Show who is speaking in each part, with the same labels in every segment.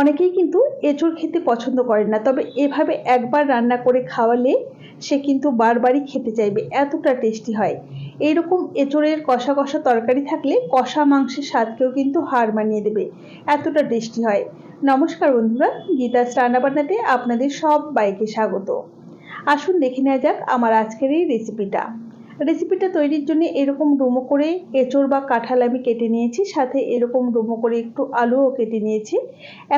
Speaker 1: অনেকেই কিন্তু এঁচড় খেতে পছন্দ করেন না, তবে এভাবে একবার রান্না করে খাওয়ালে সে কিন্তু বারবারই খেতে চাইবে, এতটা টেস্টি হয়। এইরকম এঁচড়ের কষা কষা তরকারি থাকলে কষা মাংসের স্বাদকেও কিন্তু হার মানিয়ে দেবে, এতটা টেস্টি হয়। নমস্কার বন্ধুরা, গীতাস রান্নাবান্নাতে আপনাদের সব বাইকে স্বাগত। আসুন দেখে নেওয়া যাক আমার আজকের এই রেসিপিটা রেসিপিটা তৈরির জন্য এরকম ডুমো করে এঁচড় বা কাঁঠাল আমি কেটে নিয়েছি, সাথে এরকম ডুমো করে একটু আলুও কেটে নিয়েছি।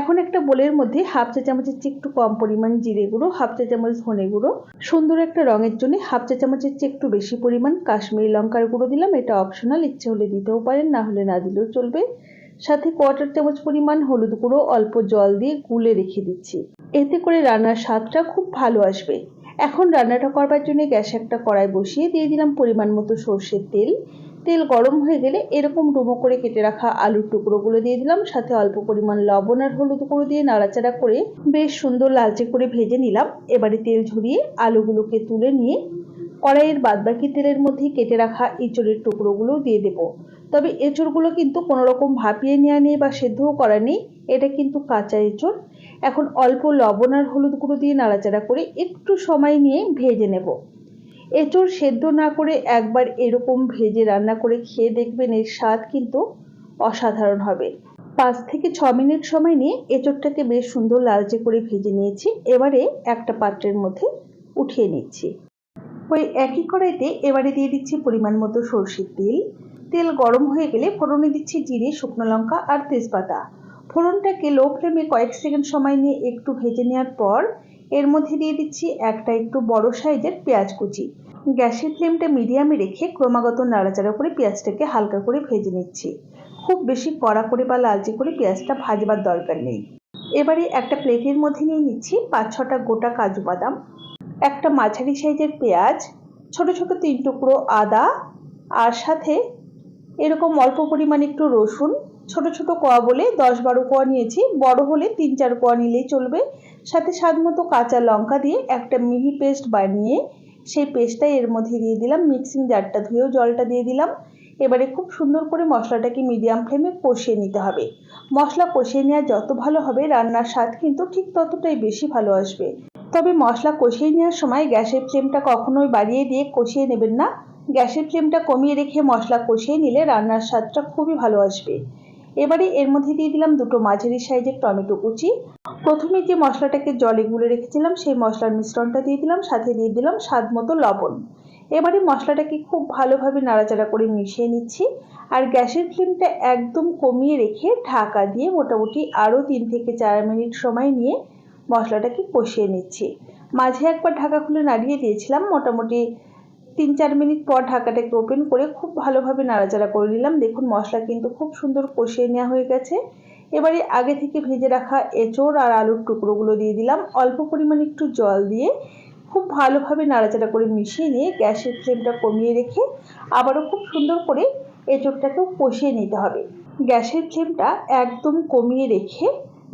Speaker 1: এখন একটা বোলের মধ্যে হাফ চা চামচের চেয়ে একটু কম পরিমাণ জিরে গুঁড়ো, হাফ চা চামচ ধনে গুঁড়ো। সুন্দর একটা রঙের জন্য হাফ চা চামচের চেয়ে একটু বেশি পরিমাণ কাশ্মীরি লঙ্কার গুঁড়ো দিলাম। এটা অপশনাল ইচ্ছে হলে দিতেও পারেন, না হলে না দিলেও চলবে। সাথে কোয়ার্টার চামচ পরিমাণ হলুদ গুঁড়ো, অল্প জল দিয়ে গুলে রেখে দিচ্ছি। এতে করে রান্নার স্বাদটা খুব ভালো আসবে। এখন রান্নাটা করবার জন্য গ্যাসে একটা কড়াই বসিয়ে দিয়ে দিলাম পরিমাণ মতো সর্ষের তেল। তেল গরম হয়ে গেলে এরকম ডুমো করে কেটে রাখা আলুর টুকরোগুলো দিয়ে দিলাম, সাথে অল্প পরিমাণ লবণ আর হলুদ গুঁড়ো দিয়ে নাড়াচাড়া করে বেশ সুন্দর লালচে করে ভেজে নিলাম। এবারে তেল ঝরিয়ে আলুগুলোকে তুলে নিয়ে কড়াইয়ের বাদবাকি তেলের মধ্যে কেটে রাখা এঁচড়ের টুকরোগুলো দিয়ে দেব। তবে এঁচড়গুলো কিন্তু কোনো রকম ভাপিয়ে নেওয়া নেই বা সেদ্ধও করা নেই, এটা কিন্তু কাঁচা এঁচড়। এখন অল্প লবণ আর হলুদ গুঁড়ো দিয়ে নাড়াচাড়া করে একটু সময় নিয়ে ভেজে নেব। এঁচড় সেদ্ধ না করে একবার এরকম ভেজে রান্না করে খেয়ে দেখবেন এর স্বাদ কিন্তু অসাধারণ হবে। পাঁচ থেকে ছ মিনিট সময় নিয়ে এঁচড়টাকে বেশ সুন্দর লালচে করে ভেজে নিয়েছি। এবারে একটা পাত্রের মধ্যে উঠিয়ে নিচ্ছি। ওই একই কড়াইতে এবারে দিয়ে দিচ্ছি পরিমাণ মতো সর্ষের তেল। তেল গরম হয়ে গেলে ফোড়নে দিচ্ছি জিরে, শুকনো লঙ্কা আর তেজপাতা। ফোড়নটাকে লো ফ্লেমে কয়েক সেকেন্ড সময় নিয়ে একটু ভেজে নেওয়ার পর, এর মধ্যে দিয়ে দিচ্ছি একটা একটু বড় সাইজের পেঁয়াজ কুচি। গ্যাসের ফ্লেমটা মিডিয়ামে রেখে ক্রমাগত নাড়াচাড়া করে পেঁয়াজটাকে হালকা করে ভেজে নিচ্ছি। খুব বেশি কড়া করে বা লালচে করে পেঁয়াজটা ভাজবার দরকার নেই। এবারে একটা প্লেটের মধ্যে নিয়ে নিচ্ছি পাঁচ ছটা গোটা কাজু বাদাম, একটা মাঝারি সাইজের পেঁয়াজ, ছোট ছোট তিন টুকরো আদা, আর সাথে এরকম অল্প পরিমাণে একটু রসুন ছোট ছোট কোয়া বলে দশ বারো কোয়া নিয়েছি। বড় হলে তিন চার কোয়া নিলেই চলবে। সাথে স্বাদ মতো কাঁচা লঙ্কা দিয়ে একটা মিহি পেস্ট বানিয়ে সেই পেস্টটাই এর মধ্যে দিয়ে দিলাম। মিক্সিং জারটা ধুয়েও জলটা দিয়ে দিলাম। এবারে খুব সুন্দর করে মশলাটাকে মিডিয়াম ফ্লেমে কষিয়ে নিতে হবে। মশলা কষিয়ে নেওয়া যত ভালো হবে, রান্নার স্বাদ কিন্তু ঠিক ততটাই বেশি ভালো আসবে। তবে মশলা কষিয়ে নেওয়ার সময় গ্যাসের ফ্লেমটা কখনোই বাড়িয়ে দিয়ে কষিয়ে নেবেন না। গ্যাসের ফ্লেমটা কমিয়ে রেখে মশলা কষিয়ে নিলে রান্নার স্বাদটা খুবই ভালো আসবে। এবারে এর মধ্যে দিয়ে দিলাম দুটো মাঝারি সাইজের টমেটো কুচি। প্রথমে যে মশলাটাকে জলে গুলে রেখেছিলাম, সেই মশলার মিশ্রণটা দিয়ে দিলাম, সাথে দিয়ে দিলাম স্বাদ মতো লবণ। এবারে মশলাটাকে খুব ভালোভাবে নাড়াচাড়া করে মিশিয়ে নিচ্ছি আর গ্যাসের ফ্লেমটা একদম কমিয়ে রেখে ঢাকা দিয়ে মোটামুটি আরও তিন থেকে চার মিনিট সময় নিয়ে মশলাটাকে কষিয়ে নিচ্ছি। মাঝে একবার ঢাকা খুলে নাড়িয়ে দিয়েছিলাম, মোটামুটি তিন চার মিনিট পর ঢাকাটাকে ওপেন করে খুব ভালোভাবে নাড়াচাড়া করে নিলাম। দেখুন, মশলা কিন্তু খুব সুন্দর কষিয়ে নেওয়া হয়ে গেছে। এবারে আগে থেকে ভেজে রাখা এঁচড় আর আলুর টুকরোগুলো দিয়ে দিলাম। অল্প পরিমাণ একটু জল দিয়ে খুব ভালোভাবে নাড়াচাড়া করে মিশিয়ে নিয়ে গ্যাসের ফ্লেমটা কমিয়ে রেখে আবারও খুব সুন্দর করে এঁচড়টাকেও কষিয়ে নিতে হবে। গ্যাসের ফ্লেমটা একদম কমিয়ে রেখে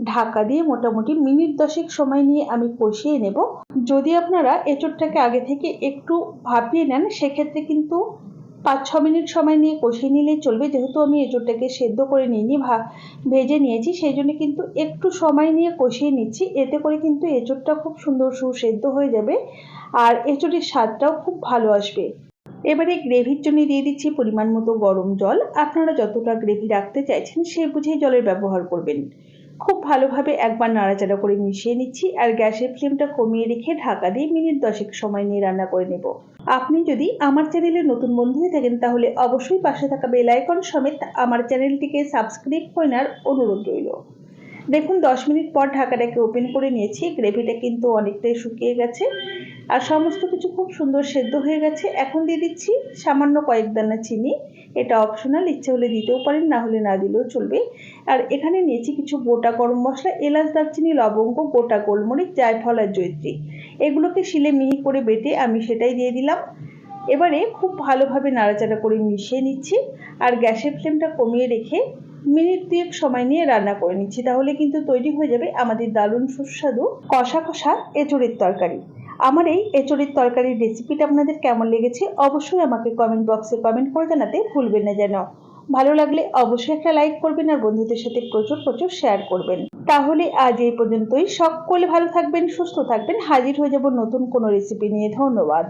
Speaker 1: ঢাকা দিয়ে মোটামুটি মিনিট দশেক সময় নিয়ে আমি কষিয়ে নেব। যদি আপনারা এঁচড়টাকে আগে থেকে একটু ভাপিয়ে নেন, সেক্ষেত্রে কিন্তু পাঁচ, ছ মিনিট সময় নিয়ে কষিয়ে নিলেই চলবে। যেহেতু আমি এঁচড়টাকে সেদ্ধ করে নিইনি, ভা, ভেজে নিয়েছি সেই জন্য কিন্তু একটু সময় নিয়ে কষিয়ে নিচ্ছি। এতে করে কিন্তু এঁচড়টা খুব সুন্দর সুসেদ্ধ হয়ে যাবে আর এঁচড়ের স্বাদটাও খুব ভালো আসবে। এবারে গ্রেভির জন্য দিয়ে দিচ্ছি পরিমাণ মতো গরম জল। আপনারা যতটা গ্রেভি রাখতে চাইছেন, সে বুঝেই জলের ব্যবহার করবেন। খুব ভালোভাবে একবার নাড়াচাড়া করে মিশিয়ে নিচ্ছি আর গ্যাসের ফ্লেমটা কমিয়ে রেখে ঢাকা দিয়ে মিনিট দশেক সময় নিয়ে রান্না করে নেব। আপনি যদি আমার চ্যানেলে নতুন বন্ধু হয়ে থাকেন তাহলে অবশ্যই পাশে থাকা বেল আইকন সমেত আমার চ্যানেলটিকে সাবস্ক্রাইব করে নেওয়ার অনুরোধ রইল। দেখুন, দশ মিনিট পর ঢাকাটাকে ওপেন করে নিয়েছি। গ্রেভিটা কিন্তু অনেকটাই শুকিয়ে গেছে। আর সমস্ত কিছু খুব সুন্দর সেদ্ধ হয়ে গেছে। এখন দিয়ে দিচ্ছি সামান্য কয়েক দানা চিনি। এটা অপশনাল ইচ্ছে হলে দিতেও পারেন, না হলে না দিলেও চলবে। আর এখানে নিয়েছি কিছু গোটা গরম মশলা, এলাচ, দারচিনি, লবঙ্গ, গোটা গোলমরিচ, জায়ফল আর জৈত্রী এগুলোকে শিলে মিহি করে বেটে আমি সেটাই দিয়ে দিলাম। এবারে খুব ভালোভাবে নাড়াচাড়া করে মিশিয়ে নিচ্ছি। আর গ্যাসের ফ্লেমটা কমিয়ে রেখে মিনিট দুয়েক সময় নিয়ে রান্না করে নিচ্ছি, তাহলে কিন্তু তৈরি হয়ে যাবে আমাদের দারুণ সুস্বাদু কষা কষা এঁচড়ের তরকারি। আমার এই এঁচড়ের তরকারির রেসিপিটা আপনাদের কেমন লেগেছে অবশ্যই আমাকে কমেন্ট বক্সে কমেন্ট করে জানাতে ভুলবেন না যেন। ভালো লাগলে অবশ্যই একটা লাইক করবেন আর বন্ধুদের সাথে প্রচুর প্রচুর শেয়ার করবেন। তাহলে আজ এই পর্যন্তই। সকলে ভালো থাকবেন, সুস্থ থাকবেন। হাজির হয়ে যাব নতুন কোনো রেসিপি নিয়ে। ধন্যবাদ।